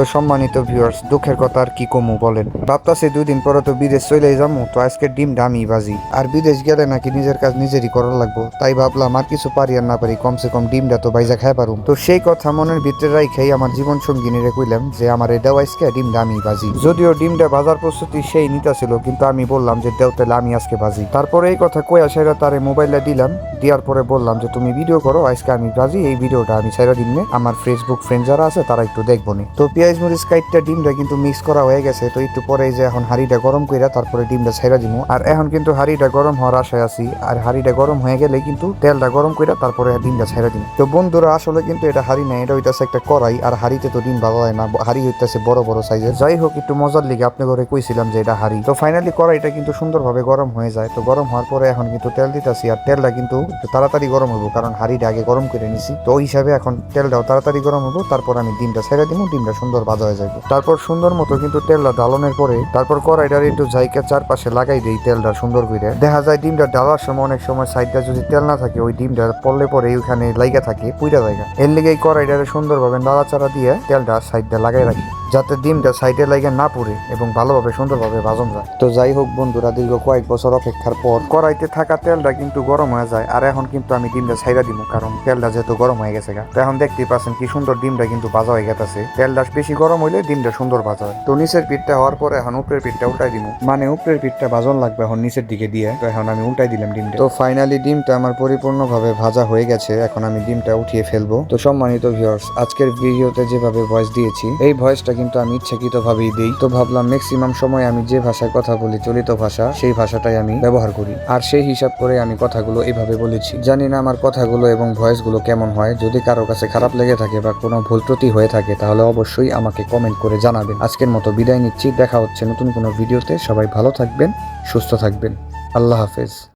তো সম্মানিত ভিউয়ার্স দুঃখের কথা আর কি কমু বলেন? ভাবতাছি দুই দিন পরে তো বিদেশ চলে যাব তো আজকে ডিমটা আমি বাজি। আর বিদেশ গেলে নাকি নিজের কাজ নিজেরই করার লাগবো, তাই ভাবলাম আর কিছু পারি আর না পারি, কমসে কম ডিমটা তো বাইজা খাই পারুম। তো সেই কথা মনের ভিতরে রাইখাই আমার জীবন সঙ্গিনীরে কইলাম যে আমার এই আজকে ডিমটা আমি বাজি। যদিও ডিমটা বাজার প্রস্তুতি সেই নিতেছিল, কিন্তু আমি বললাম যে দেও তাহলে আমি আজকে বাজি। তারপরে এই কথা কই আসাইরা তারে মোবাইলটা দিলাম দেওয়ার পরে বললাম যে, তুমি ভিডিও করো, আজকে আমি রাজি, এই ভিডিওটা আমি সাইরা দিমনে আমার ফেসবুক ফ্রেন্ড যারা আছে, তারা একটু দেখব নি। তো পেঁয়াজ মরিচ কাইটটা ডিমটা কিন্তু মিক্স করা হয়ে গেছে। তো একটু পরে যে এখন হাঁড়িটা গরম কইরা তারপরে ডিমটা ছাইরা দিমু। আর এখন কিন্তু হাঁড়িটা গরম হওয়ার আশায় আছি। আর হাঁড়িটা গরম হয়ে গেলে কিন্তু তেলটা গরম কইরা তারপরে ডিমটা ছাইরা দিমু। তো বন্ধুরা, আসলে কিন্তু এটা হাঁড়ি না, এটা হইতাছে একটা কড়াই। আর হাঁড়িতে তো ডিম ভালো হয় না, হাঁড়ি হইতাছে বড় বড় সাইজের। যাই হোক, একটু মজার লিগে আপনি ঘরে কইছিলাম যে এটা হাঁড়ি। তো ফাইনালি কড়াইটা কিন্তু সুন্দরভাবে গরম হয়ে যায়। তো গরম হওয়ার পরে এখন কিন্তু তেল দিতেছি। আর তেলটা কিন্তু একটু তাড়াতাড়ি গরম হব, কারণ হাঁড়িটা আগে গরম করে নিছি। তো ওই হিসাবে এখন তেলটাও তাড়াতাড়ি গরম হব, তারপর আমি ডিমটা ছেড়ে দিব ডিমটা সুন্দর ভাজা হয়ে যাবে তারপর সুন্দর মতো কিন্তু তেলটা ডালনের পরে, তারপর কড়াইটার একটু জায়গা চারপাশে লাগাই দিই তেলটা সুন্দর করে। দেখা যায় ডিমটা ডালার সময় অনেক সময় সাইডটা যদি তেল না থাকে, ওই ডিমটা পড়লে পরে ওইখানে লাইগা থাকে, পুইরা জায়গা এর লেগে কড়াইটারে সুন্দরভাবে নাড়াচাড়া দিয়ে তেলটা সাইডটা লাগাই রাখি। যাতে ডিমটা সাইডে লাগে না পুড়ে এবং ভালোভাবে, সুন্দরভাবে ভাজন যায়। তো যাই হোক বন্ধুরা, দীর্ঘ কয়েক বছর অপেক্ষার পর কড়াইতে থাকা তেলটা কিন্তু গরম হয়ে যায়, আর এখন কিন্তু আমি ডিমটা ছাইরা দিব, কারণ তেলটা যেহেতু গরম হয়ে গেছে। তো এখন দেখতেই পাচ্ছেন কি সুন্দর ডিমটা কিন্তু ভাজা হয়ে গেছে তেলটা বেশি গরম হইলে ডিমটা সুন্দর ভাজা হয়। তো নিচের পিঠটা হওয়ার পরে এখন উপরের পিঠটা উল্টাই দিব। মানে উপরের পিঠটা ভাজন লাগবে এখন নিচের দিকে দিয়ে, তো এখন আমি উল্টাই দিলাম ডিমটা। তো ফাইনালি ডিমটা আমার পরিপূর্ণভাবে ভাজা হয়ে গেছে, এখন আমি ডিমটা উঠিয়ে ফেলব। তো সম্মানিত ভিউয়ার্স আজকের ভিডিওতে যেভাবে ভয়েস দিয়েছি, এই ভয়েসটা কিন্তু আমি ইচ্ছাকৃতভাবেই দিই। তো ভাবলাম ম্যাক্সিমাম সময় আমি যে ভাষায় কথা বলি, চলিত ভাষা, সেই ভাষাটাই আমি ব্যবহার করি। আর সেই হিসাব করে আমি কথাগুলো এইভাবে বলেছি। জানি না আমার কথাগুলো এবং ভয়েসগুলো কেমন হয়। যদি কারও কাছে খারাপ লেগে থাকে বা কোনো ভুল ত্রুটি হয়ে থাকে, তাহলে অবশ্যই আমাকে কমেন্ট করে জানাবেন। আজকের মতো বিদায় নিচ্ছি। দেখা হচ্ছে নতুন কোনো ভিডিওতে। সবাই ভালো থাকবেন, সুস্থ থাকবেন। আল্লাহ হাফেজ।